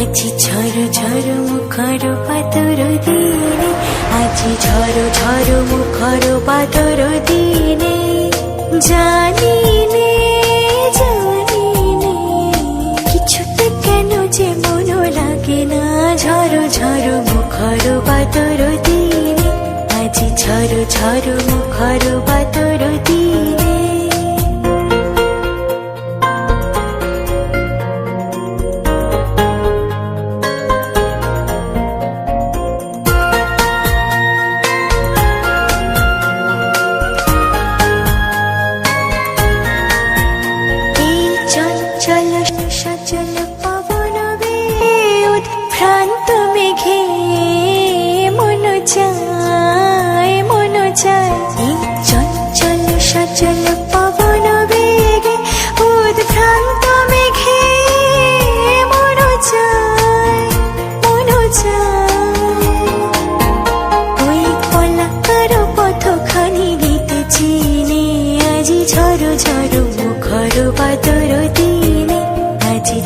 আজি ঝড় ঝড় মুখর পাতর দিনে আজি ঝড় ঝড় মুখর পাতর দিনে জানি ঝড় মুখর পাতর দিনে আজি ঝড় ঝড় মুখর পাতর দিনে। এই সচল চায় মন চায় চঞ্চল সচল পবন বেগে উৎভ্রান্ত মেঘে মন চায় মন চায় ওই কলাকার পথখানি গীত চিনে আজি ঝড় ঝড় মুখর পাতর দিনে, আজি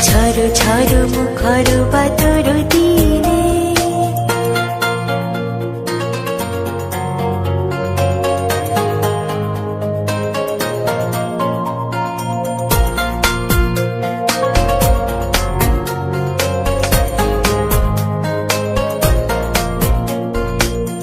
ঝড় মুখর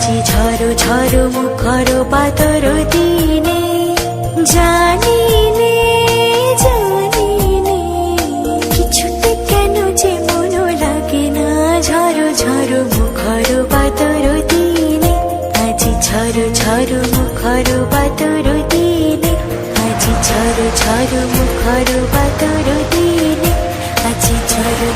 আছি ঝড়ো ঝড়ো মুখর পাতর দিনে। জানি নে জানি কেন যে মন লাগে না। ঝড়ো ঝড়ো মুখর পাতর দিনে। আজি ঝড়ো ঝড়ো মুখর পাতর দিনে। আজি ঝড়ো ঝড়ো মুখর পাতর দিনে। আজি ঝড়ো